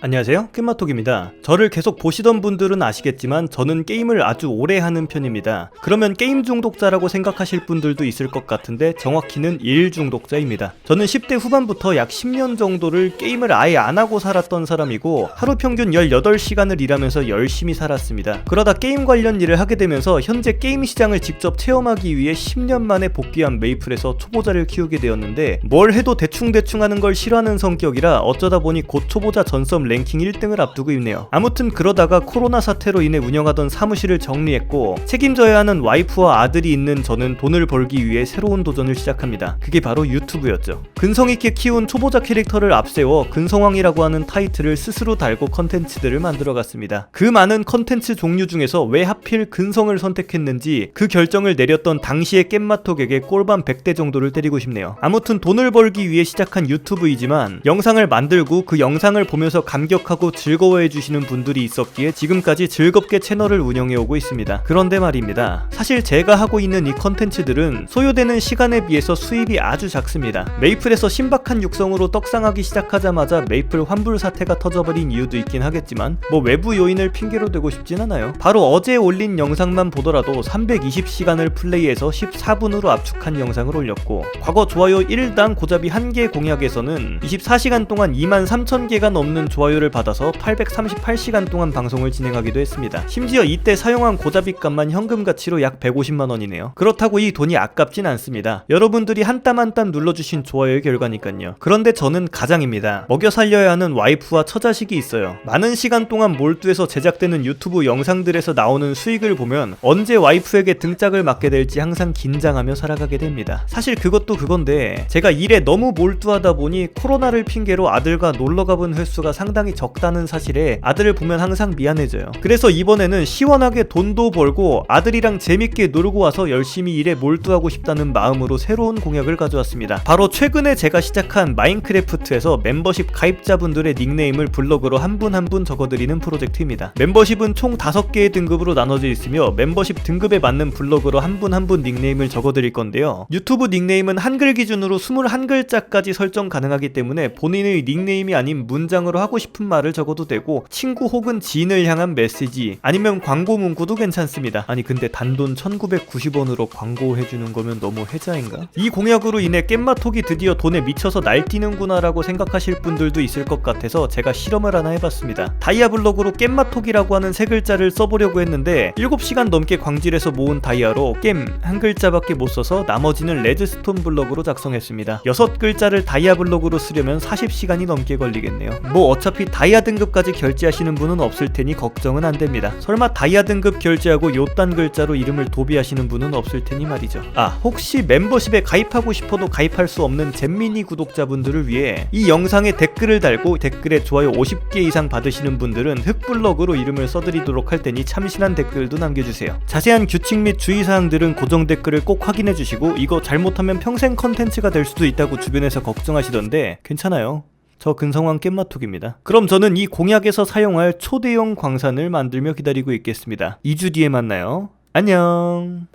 안녕하세요. 깻마톡입니다. 저를 계속 보시던 분들은 아시겠지만 저는 게임을 아주 오래 하는 편입니다. 그러면 게임 중독자라고 생각하실 분들도 있을 것 같은데 정확히는 일 중독자입니다. 저는 10대 후반부터 약 10년 정도를 게임을 아예 안 하고 살았던 사람이고 하루 평균 18시간을 일하면서 열심히 살았습니다. 그러다 게임 관련 일을 하게 되면서 현재 게임 시장을 직접 체험하기 위해 10년 만에 복귀한 메이플에서 초보자를 키우게 되었는데 뭘 해도 대충대충 하는 걸 싫어하는 성격이라 어쩌다 보니 곧 초보자 전섬 랭킹 1등을 앞두고 있네요. 아무튼 그러다가 코로나 사태로 인해 운영하던 사무실을 정리했고 책임져야 하는 와이프와 아들이 있는 저는 돈을 벌기 위해 새로운 도전을 시작합니다. 그게 바로 유튜브였죠. 근성 있게 키운 초보자 캐릭터를 앞세워 근성왕이라고 하는 타이틀을 스스로 달고 컨텐츠들을 만들어 갔습니다. 그 많은 컨텐츠 종류 중에서 왜 하필 근성을 선택했는지 그 결정을 내렸던 당시의 깻마톡에게 꼴반 100대 정도를 때리고 싶네요. 아무튼 돈을 벌기 위해 시작한 유튜브이지만 영상을 만들고 그 영상을 보면서 감 격하고 즐거워해 주시는 분들이 있었기에 지금까지 즐겁게 채널을 운영해 오고 있습니다. 그런데 말입니다. 사실 제가 하고 있는 이 컨텐츠들은 소요되는 시간에 비해서 수입이 아주 작습니다. 메이플에서 신박한 육성으로 떡상하기 시작하자마자 메이플 환불 사태가 터져버린 이유도 있긴 하겠지만 뭐 외부 요인을 핑계로 대고 싶진 않아요. 바로 어제 올린 영상만 보더라도 320시간을 플레이해서 14분으로 압축한 영상을 올렸고 과거 좋아요 1당 고잡이 1개 공약에서는 24시간 동안 2만 3천 개가 넘는 좋아요 를 받아서 838시간 동안 방송을 진행하기도 했습니다. 심지어 이때 사용한 고잡이 값만 현금 가치로 약 150만 원이네요. 그렇다고 이 돈이 아깝진 않습니다. 여러분들이 한 땀 한 땀 눌러주신 좋아요의 결과니까요. 그런데 저는 가장입니다. 먹여 살려야 하는 와이프와 처자식이 있어요. 많은 시간 동안 몰두해서 제작되는 유튜브 영상들에서 나오는 수익을 보면 언제 와이프에게 등짝을 맞게 될지 항상 긴장하며 살아가게 됩니다. 사실 그것도 그건데 제가 일에 너무 몰두하다 보니 코로나를 핑계로 아들과 놀러 가본 횟수가 상당 히 적다는 사실에 아들을 보면 항상 미안해져요. 그래서 이번에는 시원하게 돈도 벌고 아들이랑 재밌게 놀고 와서 열심히 일에 몰두하고 싶다는 마음으로 새로운 공약을 가져왔습니다. 바로 최근에 제가 시작한 마인크래프트에서 멤버십 가입자분들의 닉네임을 블로그로 한 분 한분 적어드리는 프로젝트입니다. 멤버십은 총 5개의 등급으로 나눠져 있으며 멤버십 등급에 맞는 블로그로 한분 한분 닉네임을 적어드릴 건데요. 유튜브 닉네임은 한글 기준으로 21글자까지 설정 가능하기 때문에 본인의 닉네임이 아닌 문장으로 하고 싶은 말을 적어도 되고 친구 혹은 지인을 향한 메시지 아니면 광고 문구도 괜찮습니다. 아니 근데 단돈 1990원으로 광고해주는 거면 너무 해자인가? 이 공약으로 인해 깻마톡이 드디어 돈에 미쳐서 날뛰는구나 라고 생각하실 분들도 있을 것 같아서 제가 실험을 하나 해봤습니다. 다이아블록으로 깻마톡이라고 하는 세 글자를 써보려고 했는데 7시간 넘게 광질해서 모은 다이아로 겜한 글자밖에 못 써서 나머지는 레드스톤 블록으로 작성했습니다. 6 글자를 다이아 블록으로 쓰려면 40시간이 넘게 걸리겠네요. 뭐 어차피 다이아 등급까지 결제하시는 분은 없을 테니 걱정은 안 됩니다. 설마 다이아 등급 결제하고 요딴 글자로 이름을 도비하시는 분은 없을 테니 말이죠. 아, 혹시 멤버십에 가입하고 싶어도 가입할 수 없는 잼미니 구독자분들을 위해 이 영상에 댓글을 달고 댓글에 좋아요 50개 이상 받으시는 분들은 흑블럭으로 이름을 써드리도록 할 테니 참신한 댓글도 남겨주세요. 자세한 규칙 및 주의사항들은 고정 댓글을 꼭 확인해 주시고 이거 잘못하면 평생 컨텐츠가 될 수도 있다고 주변에서 걱정하시던데 괜찮아요. 저 근성왕 깻마톡입니다. 그럼 저는 이 공약에서 사용할 초대형 광산을 만들며 기다리고 있겠습니다. 2주 뒤에 만나요. 안녕.